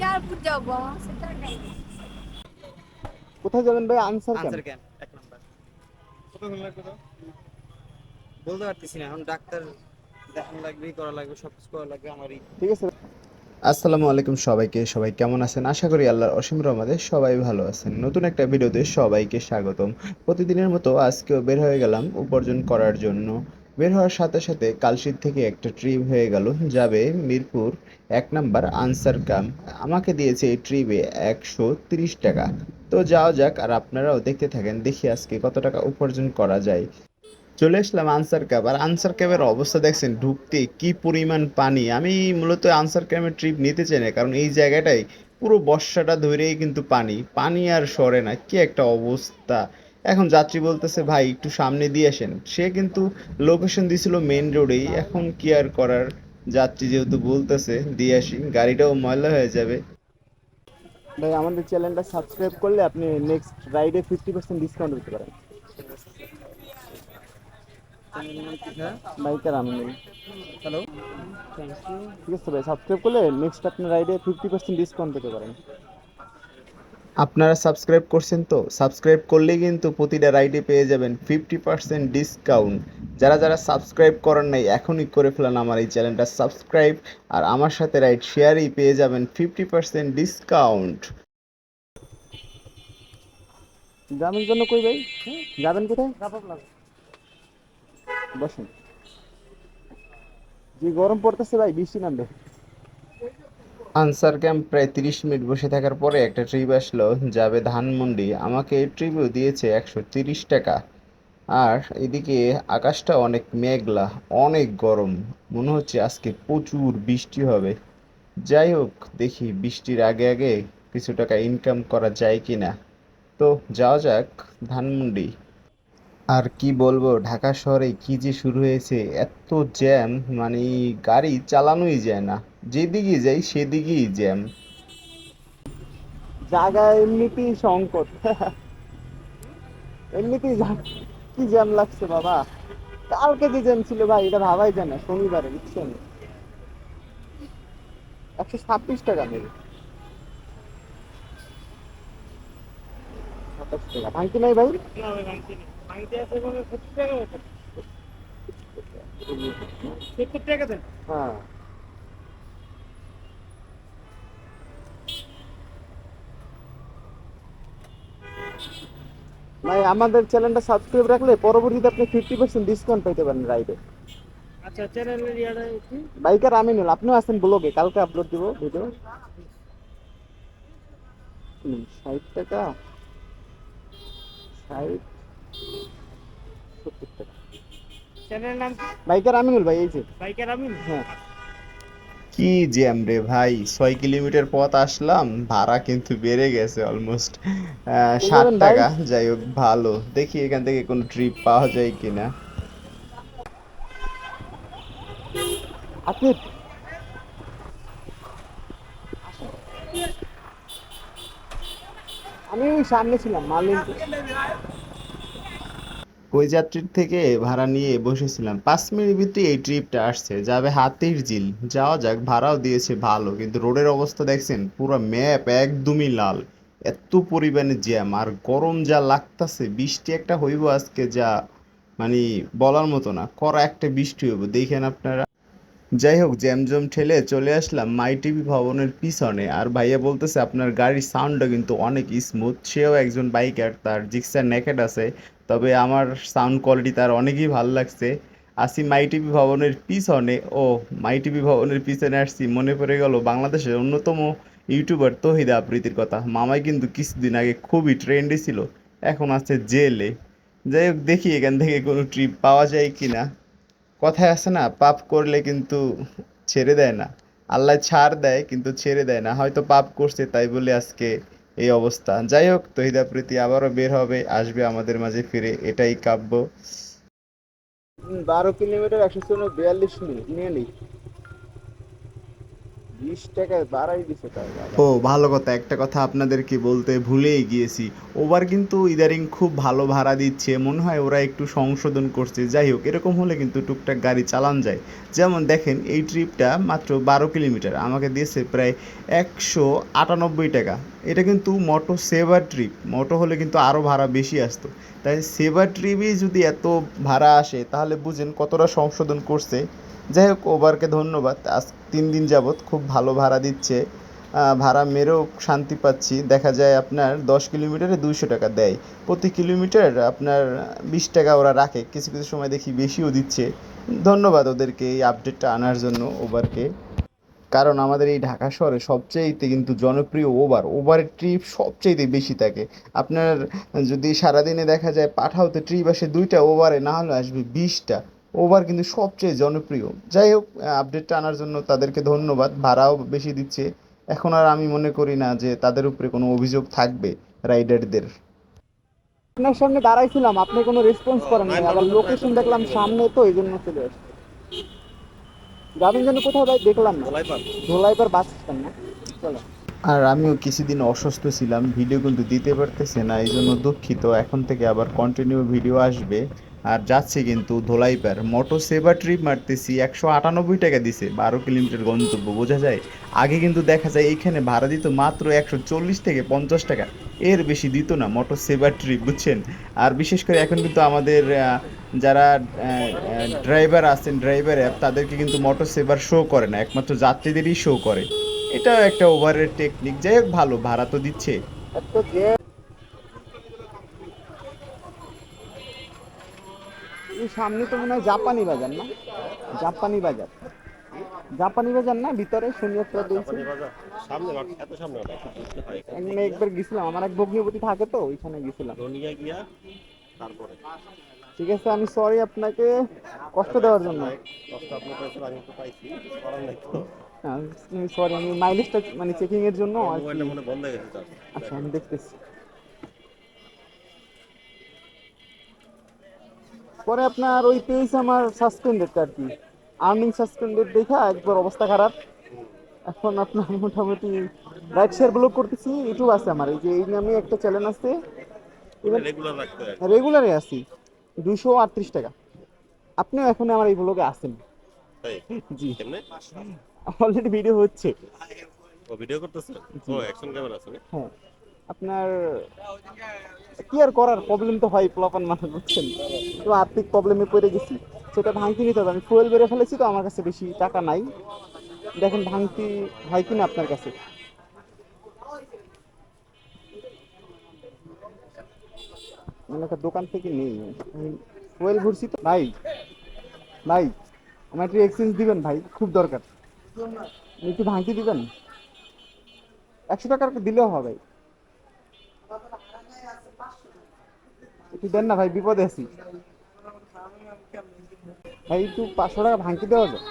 Airport যাব সেটা নেই। কোথায় যাবেন ভাই? আনসার কেন? আনসার ক্যাম্প এক নাম্বার। কতক্ষণ লাগবে তো? বলতে পারতেছি না এখন ডাক্তার দেখানো লাগবে করা লাগবে সব কিছু করা লাগবে আমারই। ঠিক আছে। আসসালামু আলাইকুম সবাইকে সবাই কেমন আছেন? আশা করি আল্লাহর অসীম রহমতে সবাই ভালো আছেন। নতুন একটা ভিডিওতে সবাইকে স্বাগতম। প্রতিদিনের মতো আজকেও বের হয়ে গেলাম উপার্জন করার জন্য। বের হওয়ার সাথে সাথে কালশির থেকে একটা ট্রিপ হয়ে গেল যাবে মিরপুর এক নাম্বার আনসার কাম আমাকে দিয়েছে এই ট্রিপে একশো তিরিশ টাকা। তো যাওয়া যাক, আর আপনারাও দেখতে থাকেন, দেখি আজকে কত টাকা উপার্জন করা যায়। চলে আসলাম আনসার ক্যাব। আর আনসার ক্যাবের অবস্থা দেখছেন, ঢুকতে কি পরিমাণ পানি। আমি মূলত আনসার ক্যাবের ট্রিপ নিতে চাই না, কারণ এই জায়গাটায় পুরো বর্ষাটা ধরেই কিন্তু পানি। পানি আর সরে না, কি একটা অবস্থা। এখন যাত্রী বলতেছে ভাই একটু সামনে দিয়ে আসেন। সে কিন্তু লোকেশন দিছিল মেন রোডেই এখন কি আর করার? যাত্রী যেহেতু বলতেছে দিয়ে আসি। গাড়িটাও ময়লা হয়ে যাবে। ভাই আমাদের চ্যানেলটা সাবস্ক্রাইব করলে আপনি নেক্সট রাইডে ফিফটি পার্সেন্ট ডিসকাউন্ট দিতে পারেন। বাইকার আমিনুল হ্যালো ঠিক আছে ভাই সাবস্ক্রাইব করলে নেক্সট আপনার রাইডে ফিফটি পার্সেন্ট ডিসকাউন্ট পেতে পারেন। আপনারা সাবস্ক্রাইব করছেন তো? সাবস্ক্রাইব করলেই কিন্তু প্রতিটা রাইডে পেয়ে যাবেন ফিফটি পার্সেন্ট ডিসকাউন্ট যারা যারা সাবস্ক্রাইব করেন নাই এখনই করে ফেলেন আমার এই চ্যানেলটা সাবস্ক্রাইব আর আমার সাথে রাইড শেয়ারই পেয়ে যাবেন ফিফটি পার্সেন্ট ডিসকাউন্ট যাবেন জন্য কই ভাই? যাবেন কোথায়? বসেন। যে গরম পড়তেছে ভাই বৃষ্টি নামবে। আনসার ক্যাম্প প্রায় তিরিশ মিনিট বসে থাকার পরে একটা ট্রিপ আসলো, যাবে ধানমন্ডি। আমাকে এই ট্রিপও দিয়েছে একশো তিরিশ টাকা। আর এদিকে আকাশটা অনেক মেঘলা, অনেক গরম। মনে হচ্ছে আজকে প্রচুর বৃষ্টি হবে। যাই হোক, দেখি বৃষ্টির আগে আগে কিছু টাকা ইনকাম করা যায় কি না তো যাওয়া যাক ধানমন্ডি। আর কি বলব, ঢাকা শহরে কি যে শুরু হয়েছে, এত জ্যাম মানে গাড়ি চালানোই যায় না। যেদিকে যাই সেদিকেই জ্যাম। জায়গা এমনিতেই সংকট। এমনিতেই কি জ্যাম লাগছে বাবা? কালকে যে জ্যাম ছিল ভাই এটা ভাবাই যায় না শনিবারে বুঝছেন? একশো ছাব্বিশ টাকা নেই। সাতাশ টাকা। ভাঙতি নাই ভাই? হ্যাঁ। ভাই আমাদের চ্যানেলটা সাবস্ক্রাইব রাখলে পরবর্তীতে আপনি ফিফটি পার্সেন্ট ডিসকাউন্ট পেতে পারেন রাইডে আচ্ছা চ্যানেলের ইয়াটা কি? বাইকার আমিনুল আপনিও আছেন ব্লগে কালকে আপলোড দিব ভিডিও ষাট টাকা। ষাট সত্তর টাকা। চ্যানেলের নাম বাইকার আমিনুল ভাই এই যে। বাইকার আমিনুল? হ্যাঁ। কি জ্যাম রে ভাই? ছয় কিলোমিটার পথ আসলাম ভাড়া কিন্তু বেড়ে গেছে অলমোস্ট ষাট টাকা। যাই হোক ভালো। দেখি এখান থেকে কোনো ট্রিপ পাওয়া যায় কিনা। আপনি আমি ওই সামনে ছিলাম মালিন ওই যাত্রীর থেকে ভাড়া নিয়ে বসেছিলাম। পাঁচ মিনিট ভিতরে এই ট্রিপটা আসছে। যাবে হাতির ঝিল। যাওয়া যাক, ভাড়াও দিয়েছে ভালো, কিন্তু রোডের অবস্থা দেখছেন, পুরো ম্যাপ একদমই লাল। এত পরিমাণে জ্যাম, আর গরম যা লাগতাছে, বৃষ্টি একটা হইব আজকে যা মানে বলার মতো না। করা একটা বৃষ্টি হইব, দেখেন আপনারা। যাই হোক জ্যামজম ঠেলে চলে আসলাম মাই টিভি ভবনের পিছনে। আর ভাইয়া বলতেছে, আপনার গাড়ির সাউন্ডটা কিন্তু অনেক স্মুথ সেও একজন বাইকার তার জিক্সার নেকেট আছে। তবে আমার সাউন্ড কোয়ালিটি তার অনেকই ভালো লাগছে। আসি মাই টিভি ভবনের পিছনে। ও মাই টিভি ভবনের পিছনে আসছি। মনে পড়ে গেল বাংলাদেশের অন্যতম ইউটিউবার তহিদা আবৃত্তির কথা। মামাই কিন্তু কিছুদিন আগে খুবই ট্রেন্ডে ছিল। এখন আছে জেলে। যাই হোক, দেখি এখান থেকে কোনো ট্রিপ পাওয়া যায় কি না কথায় আছে না, পাপ করলে কিন্তু ছেড়ে দেয় না। আল্লাহ ছাড় দেয় কিন্তু ছেড়ে দেয় না। হয়তো পাপ করছে তাই বলে আজকে এই অবস্থা। যাই হোক, তহিদা প্রীতি আবারও বের হবে, আসবে আমাদের মাঝে ফিরে, এটাই কাব্য। বারো কিলোমিটার একশো চুয়ান্ন বিয়াল্লিশ মিনিট, নিয়ে নিই বিশ টাকায় বাড়াই দিছে ও, ভালো কথা। একটা কথা আপনাদেরকে বলতে ভুলেই গিয়েছি। ওবার কিন্তু ইদারিং খুব ভালো ভাড়া দিচ্ছে। মনে হয় ওরা একটু সংশোধন করছে। যাই হোক, এরকম হলে কিন্তু টুকটাক গাড়ি চালান যায়। যেমন দেখেন, এই ট্রিপটা মাত্র বারো কিলোমিটার। আমাকে দিয়েছে প্রায় একশো আটানব্বই টাকা। এটা কিন্তু মোটো সেভার ট্রিপ। মোটো হলে কিন্তু আরও ভাড়া বেশি আসতো। তাই সেভার ট্রিপই যদি এত ভাড়া আসে, তাহলে বুঝেন কতটা সংশোধন করছে। যাই হোক, ওবারকে ধন্যবাদ। আজ তিন দিন যাবৎ খুব ভালো ভাড়া দিচ্ছে। ভাড়া মেরেও শান্তি পাচ্ছি। দেখা যায় আপনার দশ কিলোমিটারে দুইশো টাকা দেয়। প্রতি কিলোমিটার আপনার বিশ টাকা ওরা রাখে। কিছু কিছু সময় দেখি বেশিও দিচ্ছে। ধন্যবাদ ওদেরকে এই আপডেটটা আনার জন্য ওবারকে। কারণ আমাদের এই ঢাকা শহরে সবচাইতে কিন্তু জনপ্রিয় ওবার ওভারের ট্রিপ সবচাইতে বেশি থাকে। আপনার যদি সারাদিনে দেখা যায় পাঠাওতে ট্রিপ আসে দুইটা ওভারে, না হলে আসবে বিশটা। ওভার কিন্তু সবচেয়ে জনপ্রিয়। যাই হোক আপডেটটা আনার জন্য তাদেরকে ধন্যবাদ। ভাড়াও বেশি দিচ্ছে। এখন আর আমি মনে করি না যে তাদের উপরে কোনো অভিযোগ থাকবে রাইডারদের। আপনার সামনে দাঁড়াইছিলাম আপনি কোনো রেসপন্স করেন নাই। আবার লোকেশন দেখলাম সামনে তো এই জন্য চলে আসছে। যাবেন যেন কোথাও ভাই? দেখলাম না। ধোলাইপার বাস স্ট্যান্ড না? চলো। আর আমিও কিছুদিন অসুস্থ ছিলাম ভিডিও কিন্তু দিতে পারতেছে না এই জন্য দুঃখিত। এখন থেকে আবার কন্টিনিউ ভিডিও আসবে। আর যাচ্ছে কিন্তু ধোলাইপার মোটো সেবা ট্রিপ মারতেছি একশো আটানব্বই টাকা দিছে, বারো কিলোমিটার গন্তব্য, বোঝা যায়। আগে কিন্তু দেখা যায় এইখানে ভাড়া দিত মাত্র একশো চল্লিশ থেকে পঞ্চাশ টাকা। এর বেশি দিত না মোটো সেবা ট্রিপ, বুঝছেন? আর বিশেষ করে এখন কিন্তু আমাদের যারা ড্রাইভার আছেন, ড্রাইভার অ্যাপ, তাদেরকে কিন্তু মোটর সেবার শো করে না, একমাত্র যাত্রীদেরই শো করে। এটাও একটা ওভারের টেকনিক যাই হোক, ভালো, ভাড়া তো দিচ্ছে। সামনে তো মনে হয় জাপানি বাজার না? জাপানি বাজার। জাপানি বাজার না ভিতরে সামনে এত সামনে একদিন একবার গেছিলাম আমার এক ভগ্নিপতি থাকে তো ওইখানে গেছিলাম। রনিয়া গিয়া তারপরে। ঠিক আছে আমি সরি আপনাকে কষ্ট দেওয়ার জন্য। কষ্ট আপনার কাছে আমি তো পাইছি করার নাই তো। সরি আমি মাইলেজটা মানে চেকিং এর জন্য আচ্ছা আমি দেখতেছি। পরে আপনার ওই পেজ আমার সাসপেন্ডেড আর কি। আর্নিং সাসপেন্ডেড দেখা একবার অবস্থা খারাপ। এখন আপনার মোটামুটি রাইট শেয়ার ব্লগ করতেছি। ইউটিউব আছে আমার। এই যে এই নামে একটা চ্যানেল আছে। রেগুলার আছি। দুশো আটত্রিশ টাকা। আপনিও এখন আমার এই ব্লগে আছেন। তাই? জি। অলরেডি ভিডিও হচ্ছে। ও ভিডিও করতেছে ও অ্যাকশন ক্যামেরা আছে হ্যাঁ। আপনার, কি আর করার? প্রবলেম তো হয় পোলাপান মানুষ, বুঝছেন? তো আর্থিক প্রবলেমে পড়ে গেছি। সেটা ভাঙতি নিতে হবে। আমি ফুয়েল বেড়ে ফেলেছি তো, আমার কাছে বেশি টাকা নাই। দেখেন ভাঙতি হয় কিনা আপনার কাছে? মানে একটা দোকান থেকে নেই। ফুয়েল ভরছি তো। ভাই ভাই, আমার একটু এক্সচেঞ্জ দিবেন ভাই, খুব দরকার। একটু ভাঙতি দিবেন? একশো টাকার দিলেও হবে। একটু দেন না ভাই, বিপদে আছি। ভাই, একটু পাঁচশো টাকা ভাঙতে দেওয়া যায়।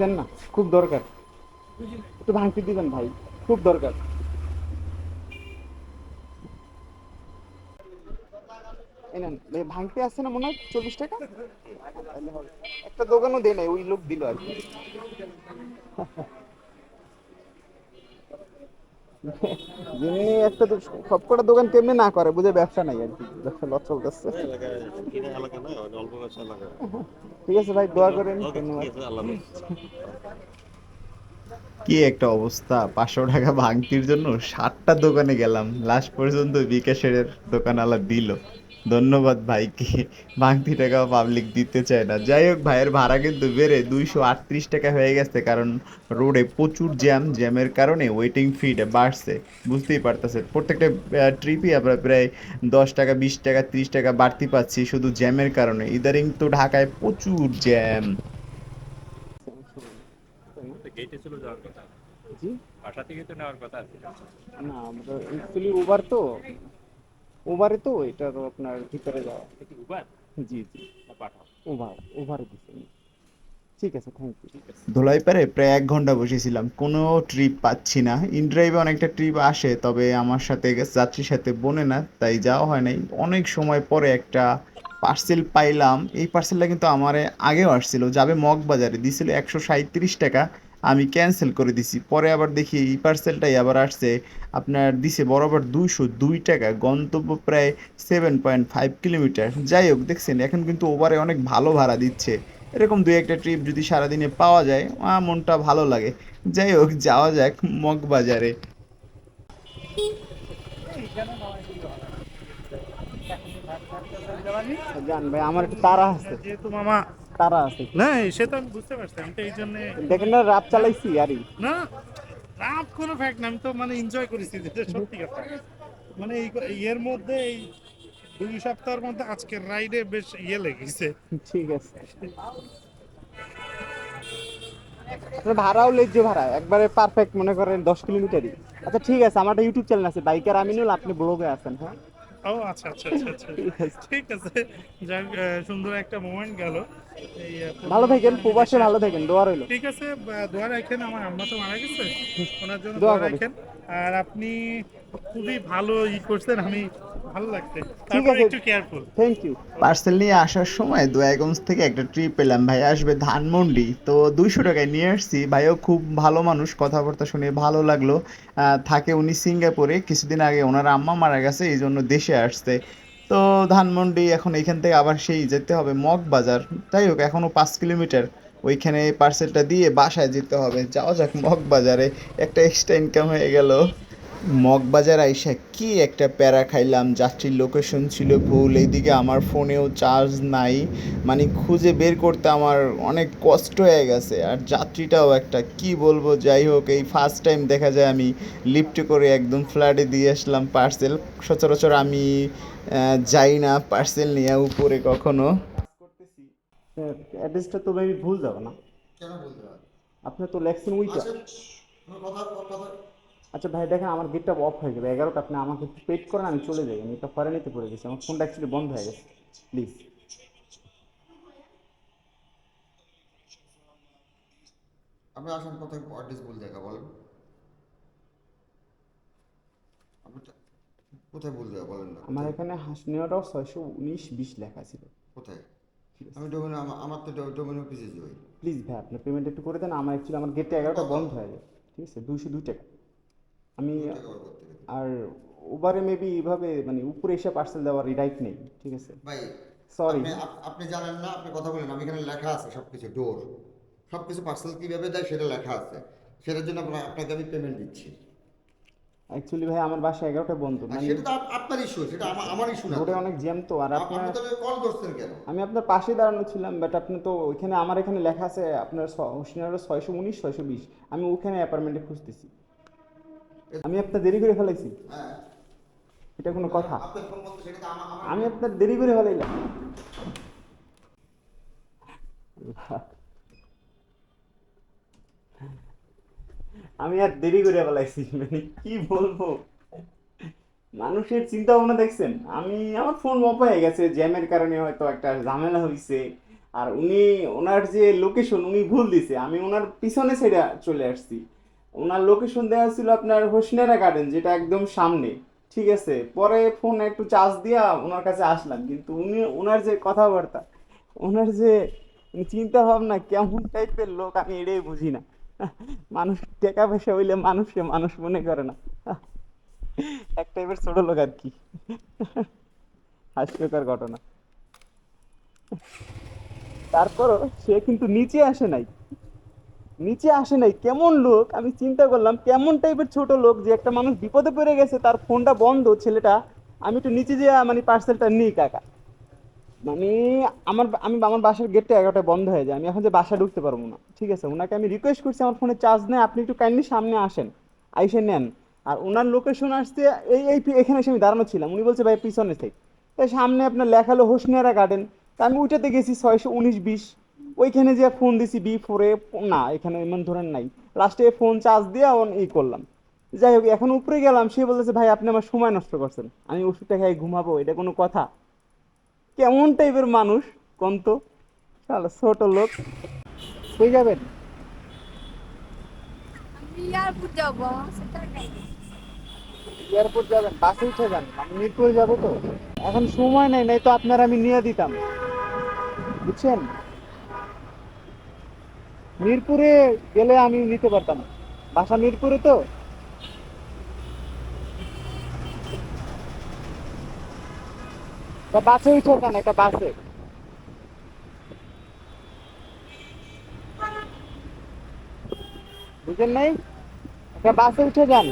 দেন না, খুব দরকার। একটু ভাঙতে দিবেন ভাই, খুব দরকার। ভাঙতে আসছে না মনে হয়? চল্লিশ টাকা? একটা দোকানও দেয় নাই, ওই লোক দিল আর কি। যিনি একটা সবকটা দোকান কেমনে না করে বুঝে ব্যবসা নাই আর কি ব্যবসা লস চলতেছে। ঠিক আছে ভাই দোয়া করেন। কি একটা অবস্থা পাঁচশো টাকা ভাঙতির জন্য ষাটটা দোকানে গেলাম লাস্ট পর্যন্ত বিকাশের দোকানওয়ালা দিল। ধন্যবাদ ভাইকে। ভাঙতি টাকা পাবলিক দিতে চায় না। যাই হোক ভাইয়ের ভাড়া কিন্তু বেড়ে দুইশো আটত্রিশ টাকা হয়ে গেছে কারণ রোডে প্রচুর জ্যাম জ্যামের কারণে ওয়েটিং ফিটা বাড়ছে। বুঝতেই পারতেছে প্রত্যেকটা ট্রিপই আমরা প্রায় দশ টাকা বিশ টাকা ত্রিশ টাকা বাড়তি পাচ্ছি শুধু জ্যামের কারণে। ইদারিং তো ঢাকায় প্রচুর জ্যাম গেটে চলে যাওয়ার কথা? জি? বাসা থেকে তো নেওয়ার কথা না আমরা অ্যাকচুয়ালি ওভার তো। ওভারে তো এটা তো আপনার ভিতরে যাওয়া। উবার জি জি। না পাঠাও। ওভার ওভারে দিচ্ছি ঠিক আছে থ্যাংক ইউ ধোলাইপাড়ে প্রায় এক ঘণ্টা বসেছিলাম। কোনো ট্রিপ পাচ্ছি না। ইনড্রাইভে অনেকটা ট্রিপ আসে তবে আমার সাথে যাত্রীর সাথে বনে না তাই যাওয়া হয় নাই। অনেক সময় পরে একটা পার্সেল পাইলাম। এই পার্সেলটা কিন্তু আমার আগেও আসছিল। যাবে মগবাজারে। দিছিল একশো সাঁত্রিশ টাকা। আমি ক্যান্সেল করে দিছি। পরে আবার দেখি এই পার্সেলটাই আবার আসছে। আপনার দিছে বরাবর দুইশো দুই টাকা গন্তব্য প্রায় সেভেন পয়েন্ট ফাইভ কিলোমিটার যাই হোক দেখছেন এখন কিন্তু ওভারে অনেক ভালো ভাড়া দিচ্ছে। এরকম দুই একটা ট্রিপ যদি সারাদিনে পাওয়া যায় মনটা ভালো লাগে। যাই হোক যাওয়া যাক মগবাজারে। জান ভাই আমার একটু তারা আছে। যেহেতু মামা তারা আছে। না সে তো আমি বুঝতে পারছি আমি তো এই জন্য দেখেন না রাত চালাইছি আরই না রাত কোনো ফ্যাক্ট না আমি তো মানে এনজয় করেছি যেটা সত্যি কথা। মানে এই এর মধ্যে এই দুই সপ্তাহের মধ্যে আজকের রাইডে বেশ ইয়ে লেগেছে। ঠিক আছে। ভাড়াও লেজ্জ ভাড়া একবারে পারফেক্ট মনে করেন দশ কিলোমিটারই। আচ্ছা ঠিক আছে আমার একটা ইউটিউব চ্যানেল আছে বাইকার আমিনুল আপনি ব্লগে আছেন হ্যাঁ? ও আচ্ছা আচ্ছা আচ্ছা আচ্ছা ঠিক আছে। ঠিক আছে। যাক সুন্দর একটা মোমেন্ট গেল। ভালো থাকেন প্রবাসে ভালো থাকেন দোয়া রইল। ঠিক আছে দোয়া রাখেন আমার আম্মা তো মারা গেছে। ওনার জন্য দোয়া রাখেন। আর আপনি খুবই ভালো ই করছেন আমি ভালো লাগছে। ঠিক আছে। একটু কেয়ারফুল থ্যাংক ইউ পার্সেল নিয়ে আসার সময় দয়াগঞ্জ থেকে একটা ট্রিপ পেলাম। ভাই আসবে ধানমন্ডি। তো দুইশো টাকায় নিয়ে আসছি। ভাইও খুব ভালো মানুষ। কথাবার্তা শুনে ভালো লাগল। থাকে উনি সিঙ্গাপুরে। কিছুদিন আগে ওনার আম্মা মারা গেছে এই জন্য দেশে আসছে। তো ধানমন্ডি এখন এখান থেকে আবার সেই যেতে হবে মগ বাজার যাই হোক এখনও পাঁচ কিলোমিটার। ওইখানে পার্সেলটা দিয়ে বাসায় যেতে হবে। যাওয়া যাক মগ বাজারে একটা এক্সট্রা ইনকাম হয়ে গেল। মগবাজার আইসা কি একটা প্যারা খাইলাম যাত্রীর লোকেশন ছিল ভুল এইদিকে আমার ফোনেও চার্জ নাই। মানে খুঁজে বের করতে আমার অনেক কষ্ট হয়ে গেছে। আর যাত্রীটাও একটা কি বলব যাই হোক এই ফার্স্ট টাইম দেখা যায় আমি লিফটে করে একদম ফ্ল্যাটে দিয়ে আসলাম পার্সেল সচরাচর আমি যাই না পার্সেল নিয়ে উপরে কখনো। অ্যাড্রেসটা তো আমি ভুল যাব না। কেন বলতে হবে আপনি তো লেখছেন উইটা আচ্ছা কথা কথা আচ্ছা ভাই দেখেন আমার গেটটা অফ হয়ে যাবে। এগারোটা আপনি আমাকে একটু পেড করেন আমি চলে যাই। আমি এটা ফরেনিতে পড়ে গেছি। আমার ফোনটা অ্যাকচুয়ালি বন্ধ হয়ে গেছে। প্লিজ আপনি আসেন কোথায় অ্যাড্রেস ভুল জায়গা বলেন। কোথায় জায়গা বলেন না। আমার এখানে হাসনিয়াটাও ছয়শো উনিশ বিশ লেখা ছিল। কোথায়? আমি ডোমেন আমার তো ডোমেন অফিসে যাই। প্লিজ ভাই আপনি পেমেন্ট একটু করে দেন। আমার অ্যাকচুয়ালি আমার গেটটা এগারোটা বন্ধ হয়ে যায় ঠিক আছে? দুশো দুই টাকা। আমি। আর ওভারে মেবি এইভাবে মানে উপরে এসে পার্সেল দেওয়ার রাইট নেই ঠিক আছে? ভাই সরি আপনি জানেন না আপনি কথা বলেন আমি এখানে লেখা আছে সব কিছু ডোর সব কিছু পার্সেল কীভাবে দেয় সেটা লেখা আছে। সেটার জন্য আপনাকে আমি পেমেন্ট দিচ্ছি। অ্যাকচুয়ালি ভাই আমার বাসা এগারোটা বন্ধ মানে সেটা তো আপনার ইস্যু সেটা আমার আমার ইস্যু না। তো। রোডে অনেক জ্যাম তো আর আপনি তাহলে কল করছেন কেন? আমি আপনার পাশে দাঁড়ানো ছিলাম বাট আপনি তো ওইখানে আমার এখানে লেখা আছে আপনার হোসিনারও ছয়শো উনিশ ছয়শো বিশ। আমি ওখানে অ্যাপার্টমেন্টে খুঁজতেছি। আমি আপনার দেরি করে ফেলাইছি। হ্যাঁ। এটা কোনো কথা। সেটা আমি আপনার দেরি করে ফেলাইলাম। আমি আর দেরি করে ফেলাইছি। মানে কি বলব? মানুষের চিন্তা ভাবনা দেখছেন? আমি আমার ফোন অফ হয়ে গেছে। জ্যামের কারণে হয়তো একটা ঝামেলা হয়েছে আর উনি ওনার যে লোকেশন উনি ভুল দিছে। আমি ওনার পিছনে ছেড়ে চলে আসছি। ওনার লোকেশন দেওয়া ছিল আপনার হোসনেরা গার্ডেন যেটা একদম সামনে। ঠিক আছে? পরে ফোন একটু চার্জ দিয়া ওনার কাছে আসলাম। কিন্তু উনি ওনার যে কথাবার্তা ওনার যে চিন্তা ভাবনা কেমন টাইপের লোক আমি এটাই বুঝি না। মানুষ, টাকা পয়সা হইলে মানুষকে মানুষ মনে করে না। এক টাইপের ছোট লোক আর কি। হাস্যকর ঘটনা। তারপরও সে কিন্তু নিচে আসে নাই। নিচে আসে নাই। কেমন লোক? আমি চিন্তা করলাম, কেমন টাইপের ছোট লোক যে একটা মানুষ বিপদে পড়ে গেছে, তার ফোনটা বন্ধ, ছেলেটা। আমি একটু নিচে যেয়ে মানে পার্সেলটা নিই কাকা। মানে আমার, আমি আমার বাসার গেটটা এগারোটায় বন্ধ হয়ে যায়। আমি এখন যে বাসা ঢুকতে পারব না। ঠিক আছে, ওনাকে আমি রিকোয়েস্ট করছি, আমার ফোনে চার্জ নেই। আপনি একটু কাইন্ডলি সামনে আসেন। আইসে নেন। আর ওনার লোকেশন আসছে, এই এই এখানে এসে আমি দাঁড়ানো ছিলাম। উনি বলছে, ভাই, পিছনে থেকে। তাই সামনে আপনার লেখালো হোসনিয়ারা গার্ডেন তা আমি ওইটাতে গেছি ছয়শো উনিশ বিশ। ওইখানে যে ফোন দিছি বি ফোরে না এখানে এমন ধরেন নাই। লাস্টে ফোন চার্জ দিয়ে অন ই করলাম। যাই হোক এখন উপরে গেলাম সে বলেছে ভাই আপনি আমার সময় নষ্ট করছেন। আমি ওষুধটা খাই ঘুমাবো এটা কোনো কথা? কেমন টাইপের মানুষ কোন তো? শালা ছোট লোক। কই যাবেন? এয়ারপোর্ট যাব এয়ারপোর্ট যাবেন বাসে উঠে যান আমি মিরপুরে যাব তো। এখন সময় নেই নাই তো আপনার আমি নিয়ে দিতাম। বুঝছেন? মিরপুরে গেলে আমি নিতে পারতাম। বাসা মিরপুরে তো। বাসে উঠে না একটা বাসে। বুঝেন নাই? একটা বাসে উঠে যান।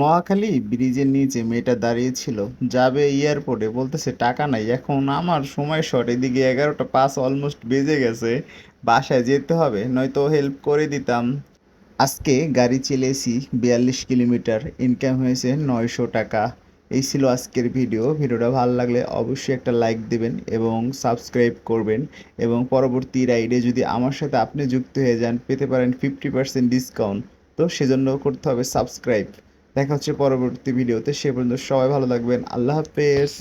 মহাখালী ব্রিজের নিচে মেয়েটা দাঁড়িয়ে ছিল, যাবে এয়ারপোর্টে। বলতেছে, টাকা নাই, এখন আমার সময় শর্ট, এদিকে এগারোটা পাঁচ অলমোস্ট বেজে গেছে, বাসায় যেতে হবে, নয়তো হেল্প করে দিতাম। আজকে গাড়ি চেলেছি বিয়াল্লিশ কিলোমিটার ইনকাম হয়েছে নয়শো টাকা। এই ছিল আজকের ভিডিও। ভিডিওটা ভালো লাগলে অবশ্যই একটা লাইক দেবেন এবং সাবস্ক্রাইব করবেন এবং পরবর্তী রাইডে যদি আমার সাথে আপনি যুক্ত হয়ে যান, পেতে পারেন ফিফটি পার্সেন্ট ডিসকাউন্ট তো সেজন্য করতে হবে সাবস্ক্রাইব দেখা হচ্ছে পরবর্তী ভিডিওতে সে পর্যন্ত সবাই ভালো থাকবেন। আল্লাহ হাফেজ।